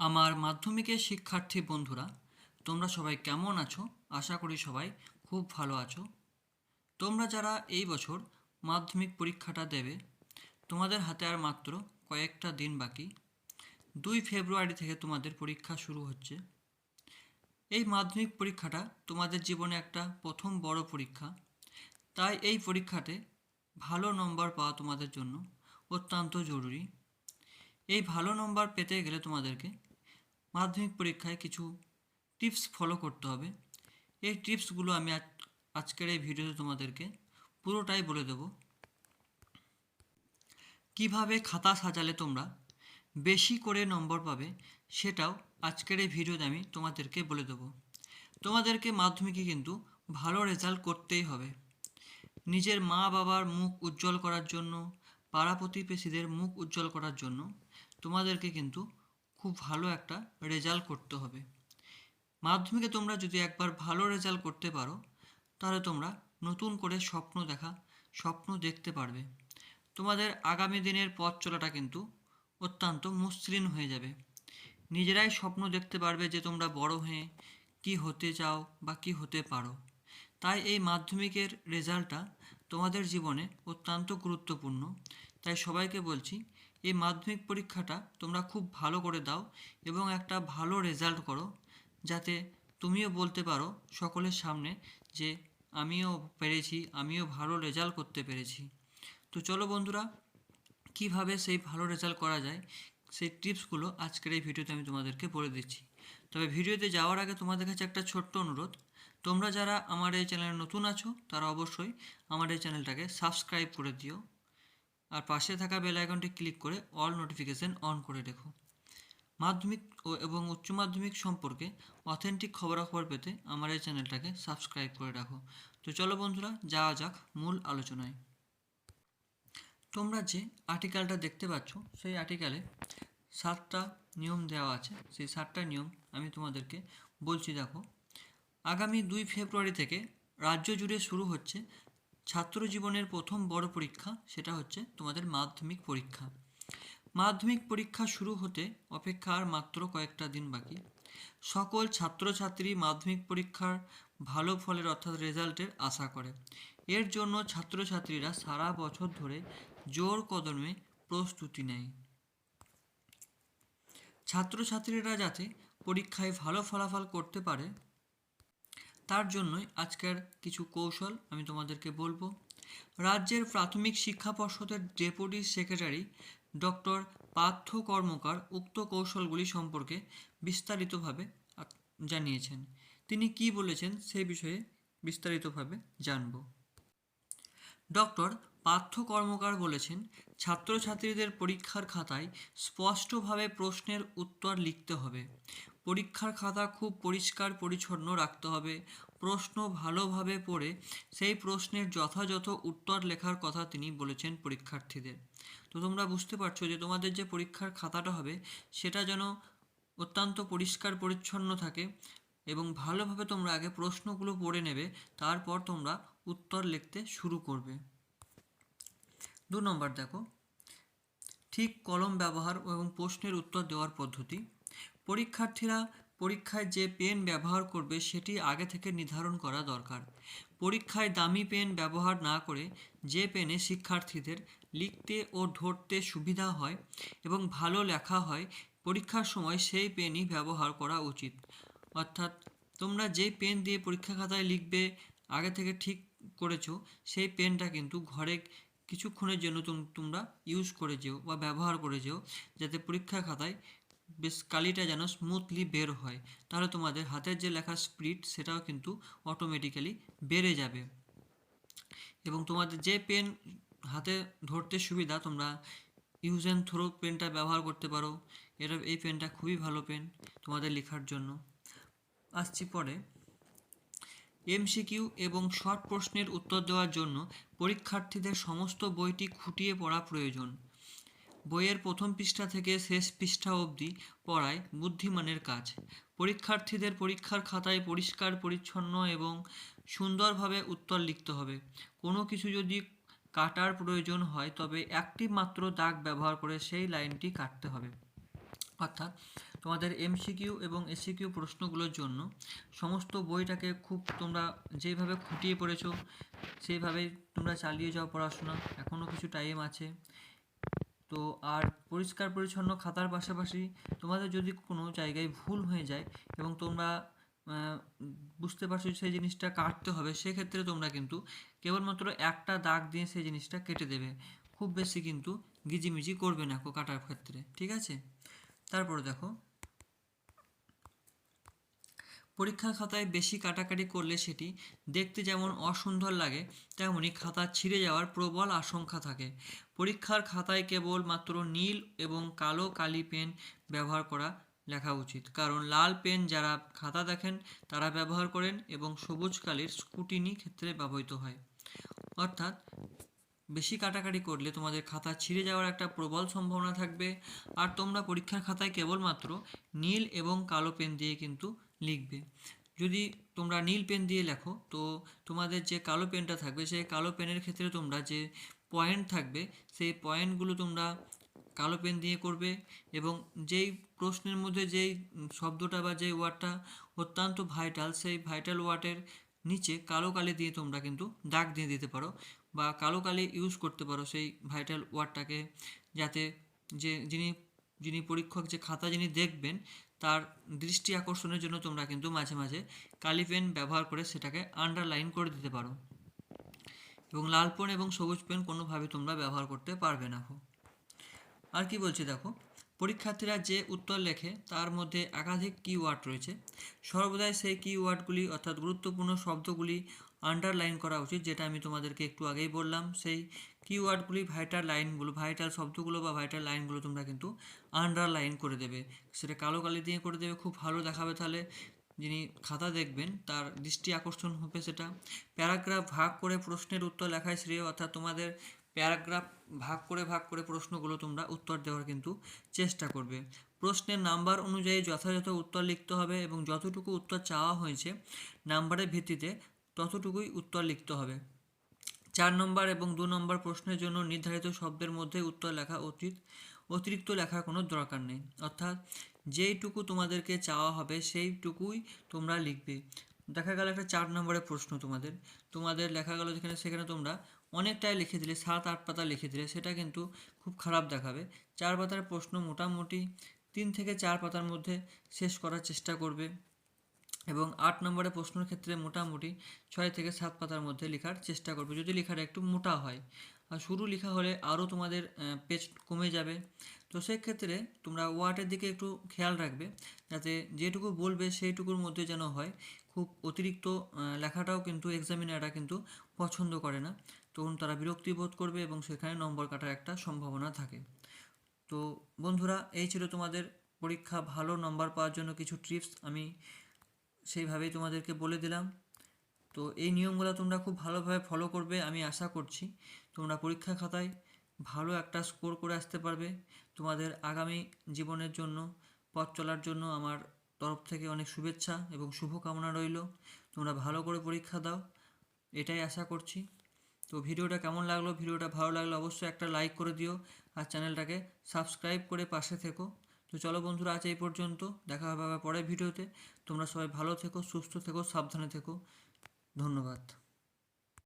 আমার মাধ্যমিকের শিক্ষার্থী বন্ধুরা, তোমরা সবাই কেমন আছো? আশা করি সবাই খুব ভালো আছো। তোমরা যারা এই বছর মাধ্যমিক পরীক্ষাটা দেবে, তোমাদের হাতে আর মাত্র কয়েকটা দিন বাকি। দুই ফেব্রুয়ারি থেকে তোমাদের পরীক্ষা শুরু হচ্ছে। এই মাধ্যমিক পরীক্ষাটা তোমাদের জীবনে একটা প্রথম বড় পরীক্ষা। তাই এই পরীক্ষাতে ভালো নম্বর পাওয়া তোমাদের জন্য অত্যন্ত জরুরি। এই ভালো নম্বর পেতে গেলে তোমাদেরকে মাধ্যমিক পরীক্ষায় কিছু টিপস ফলো করতে হবে। এই টিপসগুলো আমি আজ, আজকের এই ভিডিওতে তোমাদেরকে পুরোটাই বলে দেব। কীভাবে খাতা সাজালে তোমরা বেশি করে নম্বর পাবে সেটাও আজকের এই ভিডিওতে আমি তোমাদেরকে বলে দেবো। তোমাদেরকে মাধ্যমিকে কিন্তু ভালো রেজাল্ট করতেই হবে। নিজের মা বাবার মুখ উজ্জ্বল করার জন্য পাড়া প্রতিবেশীদের মুখ উজ্জ্বল করার জন্য তোমাদেরকে কিন্তু খুব ভালো একটা রেজাল্ট করতে হবে। মাধ্যমিকে তোমরা যদি একবার ভালো রেজাল্ট করতে পারো, তাহলে তোমরা নতুন করে স্বপ্ন দেখা, স্বপ্ন দেখতে পারবে। তোমাদের আগামী দিনের পথ চলাটা কিন্তু অত্যন্ত মসৃণ হয়ে যাবে। নিজেরাই স্বপ্ন দেখতে পারবে যে তোমরা বড় হয়ে কি হতে চাও বা কি হতে পারো। তাই এই মাধ্যমিকের রেজাল্টটা তোমাদের জীবনে অত্যন্ত গুরুত্বপূর্ণ। তাই সবাইকে বলছি এই মাধ্যমিক পরীক্ষাটা তোমরা খুব ভালো করে দাও এবং একটা ভালো রেজাল্ট করো, যাতে তুমিও বলতে পারো সকলের সামনে যে আমিও পেরেছি, আমিও ভালো রেজাল্ট করতে পেরেছি। তো চলো বন্ধুরা, কীভাবে সেই ভালো রেজাল্ট করা যায়, সেই টিপসগুলো আজকের এই ভিডিওতে আমি তোমাদেরকে বলে দিচ্ছি। তবে ভিডিওতে যাওয়ার আগে তোমাদের কাছে একটা ছোট্ট অনুরোধ, তোমরা যারা আমার এই চ্যানেলে নতুন আছো, তারা অবশ্যই আমার এই চ্যানেলটাকে সাবস্ক্রাইব করে দিও। আর পাশে থাকা বেল আইকনটি ক্লিক করে অল নোটিফিকেশন অন করে রেখো। মাধ্যমিক ও এবং উচ্চ মাধ্যমিক সম্পর্কে অথেন্টিক খবরাখবর পেতে আমার এই চ্যানেলটাকে সাবস্ক্রাইব করে রাখো। তো চলো বন্ধুরা, যাওয়া যাক মূল আলোচনায়। তোমরা যে আর্টিকেলটা দেখতে পাচ্ছ, সেই আর্টিকেলে সাতটা নিয়ম দেওয়া আছে। সেই সাতটা নিয়ম আমি তোমাদেরকে বলছি, দেখো। আগামী দুই ফেব্রুয়ারি থেকে রাজ্য জুড়ে শুরু হচ্ছে ছাত্র জীবনের প্রথম বড় পরীক্ষা সেটা হচ্ছে তোমাদের মাধ্যমিক পরীক্ষা। মাধ্যমিক পরীক্ষা শুরু হতে অপেক্ষা আর মাত্র কয়েকটা দিন বাকি। সকল ছাত্রছাত্রী মাধ্যমিক পরীক্ষার ভালো ফলের অর্থাৎ রেজাল্টের আশা করে। এর জন্য ছাত্রছাত্রীরা সারা বছর ধরে জোর কদমে প্রস্তুতি নেয়। ছাত্রছাত্রীরা যাতে পরীক্ষায় ভালো ফলাফল করতে পারে তার জন্যই আজকের কিছু কৌশল আমি তোমাদেরকে বলব। রাজ্যের প্রাথমিক শিক্ষা পর্ষদের deputy secretary doctor Partha Karmakar উক্ত কৌশলগুলি সম্পর্কে বিস্তারিতভাবে জানিয়েছেন। তিনি কি বলেছেন সেই বিষয়ে বিস্তারিতভাবে জানব। ডক্টর পার্থ কর্মকার বলেছেন, ছাত্রছাত্রীদের পরীক্ষার খাতায় স্পষ্টভাবে প্রশ্নের উত্তর লিখতে হবে। পরীক্ষার খাতা খুব পরিষ্কার পরিচ্ছন্ন রাখতে হবে। প্রশ্ন ভালোভাবে পড়ে, সেই প্রশ্নের যথাযথ উত্তর লেখার কথা তিনি বলেছেন পরীক্ষার্থীদের। তো তোমরা বুঝতে পারছ যে তোমাদের যে পরীক্ষার খাতাটা হবে, সেটা যেন অত্যন্ত পরিষ্কার পরিচ্ছন্ন থাকে এবং ভালোভাবে তোমরা আগে প্রশ্নগুলো পড়ে নেবে, তারপর তোমরা উত্তর লিখতে শুরু করবে। দু নম্বর দেখো, ঠিক কলম ব্যবহার এবং প্রশ্নের উত্তর দেওয়ার পদ্ধতি। পরীক্ষার্থীরা পরীক্ষায় যে পেন ব্যবহার করবে সেটি আগে থেকে নির্ধারণ করা দরকার। পরীক্ষায় দামি পেন ব্যবহার না করে যে পেনে শিক্ষার্থীদের লিখতে ও ধরতে সুবিধা হয় এবং ভালো লেখা হয়, পরীক্ষার সময় সেই পেনই ব্যবহার করা উচিত। অর্থাৎ তোমরা যে পেন দিয়ে পরীক্ষা খাতায় লিখবে, আগে থেকে ঠিক করেছ, সেই পেনটা কিন্তু ঘরে কিছুক্ষণের জন্য তোমরা ইউজ করে যেও বা ব্যবহার করে যেও, যাতে পরীক্ষা খাতায় বেশ কালিটা যেন স্মুথলি বের হয়। তাহলে তোমাদের হাতের যে লেখার স্পিড সেটাও কিন্তু অটোমেটিক্যালি বেড়ে যাবে। এবং তোমাদের যে পেন হাতে ধরতে সুবিধা, তোমরা ইউজ অ্যান্ড থ্রো পেনটা ব্যবহার করতে পারো। এটা, এই পেনটা খুবই ভালো পেন তোমাদের লেখার জন্য। আসছি পরে। এমসিকিউ এবং শর্ট প্রশ্নের উত্তর দেওয়ার জন্য পরীক্ষার্থীদের সমস্ত বইটি খুঁটিয়ে পড়া প্রয়োজন। বইয়ের প্রথম পৃষ্ঠা থেকে শেষ পৃষ্ঠা অবধি পড়ায় বুদ্ধিমানের কাজ। পরীক্ষার্থীদের পরীক্ষার খাতায় পরিষ্কার, পরিচ্ছন্ন এবং সুন্দরভাবে উত্তর লিখতে হবে। কোনো কিছু যদি কাটার প্রয়োজন হয়, তবে একটি মাত্র দাগ ব্যবহার করে সেই লাইনটি কাটতে হবে। অর্থাৎ তোমাদের এমসিকিউ এবং এসিকিউ প্রশ্নগুলোর জন্য সমস্ত বইটাকে খুব তোমরা যেভাবে খুঁটিয়ে পড়েছো, সেইভাবেই তোমরা চালিয়ে যাও পড়াশোনা। এখনও কিছু টাইম আছে। তো আর পরিষ্কার পরিচ্ছন্ন খাতার পাশাপাশি তোমাদের যদি কোনো জায়গায় ভুল হয়ে যায় এবং তোমরা বুঝতে পারছ সেই জিনিসটা কাটতে হবে, সেক্ষেত্রে তোমরা কিন্তু কেবলমাত্র একটা দাগ দিয়ে সেই জিনিসটা কেটে দেবে। খুব বেশি কিন্তু গিজিমিজি করবে না কাটার ক্ষেত্রে, ঠিক আছে? তারপরে দেখো পরীক্ষার খাতায় বেশি কাটাকাটি করলে সেটি দেখতে যেমন অসুন্দর লাগে, তেমনি খাতা ছিঁড়ে যাওয়ার প্রবল আশঙ্কা থাকে। পরীক্ষার খাতায় কেবল মাত্র নীল এবং কালো কালি পেন ব্যবহার করা লেখা উচিত। কারণ লাল পেন যারা খাতা দেখেন, তারা ব্যবহার করেন এবং সবুজ কালির স্কুটিনি ক্ষেত্রে ব্যবহৃত হয়। অর্থাৎ বেশি কাটাকাটি করলে তোমাদের খাতা ছিঁড়ে যাওয়ার একটা প্রবল সম্ভাবনা থাকবে। আর তোমরা পরীক্ষার খাতায় কেবলমাত্র নীল এবং কালো পেন দিয়ে কিন্তু লিখবে। যদি তোমরা নীল পেন দিয়ে লেখো, তো তোমাদের যে কালো পেনটা থাকবে, সেই কালো পেনের ক্ষেত্রে তোমরা যে পয়েন্ট থাকবে, সেই পয়েন্টগুলো তোমরা কালো পেন দিয়ে করবে এবং যেই প্রশ্নের মধ্যে যেই শব্দটা বা যেই ওয়ার্ডটা অত্যন্ত ভাইটাল সেই ভাইটাল ওয়ার্ডের নিচে কালো কালি দিয়ে তোমরা কিন্তু দাগ দিয়ে দিতে পারো বা কালো কালি ইউজ করতে পারো সেই ভাইটাল ওয়ার্ডটাকে যাতে যে যিনি যিনি পরীক্ষক যে খাতা যিনি দেখবেন তার দৃষ্টি আকর্ষণের জন্য তোমরা কিন্তু মাঝে মাঝে কালি পেন ব্যবহার করে সেটাকে আন্ডারলাইন করে দিতে পারো। এবং লাল পেন এবং সবুজ পেন কোনোভাবে তোমরা ব্যবহার করতে পারবে না। আর কি বলছি দেখো, পরীক্ষার্থীরা যে উত্তর লেখে তার মধ্যে একাধিক কিওয়ার্ড রয়েছে। সর্বদাই সেই কিওয়ার্ডগুলি অর্থাৎ গুরুত্বপূর্ণ শব্দগুলি আন্ডারলাইন করা উচিত, যেটা আমি তোমাদেরকে একটু আগেই বললাম। সেই কিওয়ার্ডগুলি ভাইটাল লাইনগুলো ভাইটাল শব্দগুলো বা ভাইটাল লাইনগুলো তোমরা কিন্তু আন্ডারলাইন করে দেবে। সেটা কালো কালি দিয়ে করে দেবে, খুব ভালো দেখাবে তাহলে। যিনি খাতা দেখবেন, তার দৃষ্টি আকর্ষণ হবে সেটা। প্যারাগ্রাফ ভাগ করে প্রশ্নের উত্তর লেখায় শ্রেয়, অর্থাৎ তোমাদের প্যারাগ্রাফ ভাগ করে ভাগ করে প্রশ্নগুলো তোমরা উত্তর দেওয়ার কিন্তু চেষ্টা করবে। প্রশ্নের নাম্বার অনুযায়ী যথাযথ উত্তর লিখতে হবে এবং যতটুকু উত্তর চাওয়া হয়েছে, নাম্বারের ভিত্তিতে ততটুকুই উত্তর লিখতে হবে। চার নম্বর এবং দু নম্বর প্রশ্নের জন্য নির্ধারিত শব্দের মধ্যে উত্তর লেখা উচিত। অতিরিক্ত লেখার কোনো দরকার নেই। অর্থাৎ যেইটুকু তোমাদেরকে চাওয়া হবে সেইটুকুই তোমরা লিখবে। দেখা গেল একটা চার নম্বরের প্রশ্ন তোমাদের। তোমাদের লেখা গেল যেখানে, সেখানে তোমরা অনেকটাই লিখে দিলে, সাত, আট পাতা লিখে দিলে, সেটা কিন্তু খুব খারাপ দেখাবে। চার পাতার প্রশ্ন মোটামুটি তিন থেকে চার পাতার মধ্যে শেষ করার চেষ্টা করবে। এবং আট নম্বরের প্রশ্নের ক্ষেত্রে মোটামুটি ছয় থেকে সাত পাতার মধ্যে লেখার চেষ্টা করবে। যদি লেখাটা একটু মোটা হয়, আর শুরু লেখা হলে আরও তোমাদের পেজ কমে যাবে। তো সেক্ষেত্রে তোমরা ওয়ার্ডের দিকে একটু খেয়াল রাখবে, যাতে যেটুকু বলবে সেইটুকুর মধ্যে যেন হয়। খুব অতিরিক্ত লেখাটাও কিন্তু এক্সামিনাররা কিন্তু পছন্দ করে না। তখন তারা বিরক্তি বোধ করবে এবং সেখানে নম্বর কাটার একটা সম্ভাবনা থাকে। তো বন্ধুরা, এই ছিল তোমাদের পরীক্ষা ভালো নম্বর পাওয়ার জন্য কিছু টিপস আমি সেইভাবেই তোমাদেরকে বলে দিলাম। তো এই নিয়মগুলো তোমরা খুব ভালোভাবে ফলো করবে, আমি আশা করছি। তোমরা পরীক্ষা খাতায় ভালো একটা স্কোর করে আসতে পারবে। তোমাদের আগামী জীবনের জন্য, পথ চলার জন্য আমার তরফ থেকে অনেক শুভেচ্ছা এবং শুভকামনা রইল। তোমরা ভালো করে পরীক্ষা দাও, এটাই আশা করছি। তো ভিডিওটা কেমন লাগল? ভিডিওটা ভালো লাগলে অবশ্যই একটা লাইক করে দিও। আর চ্যানেলটাকে সাবস্ক্রাইব করে পাশে থেকো। তো চলো বন্ধুরা, আজ এই পর্যন্ত। দেখা হবে আবার পরের ভিডিওতে। তোমরা সবাই ভালো থেকো, সুস্থ থেকো, সাবধানে থেকো। ধন্যবাদ।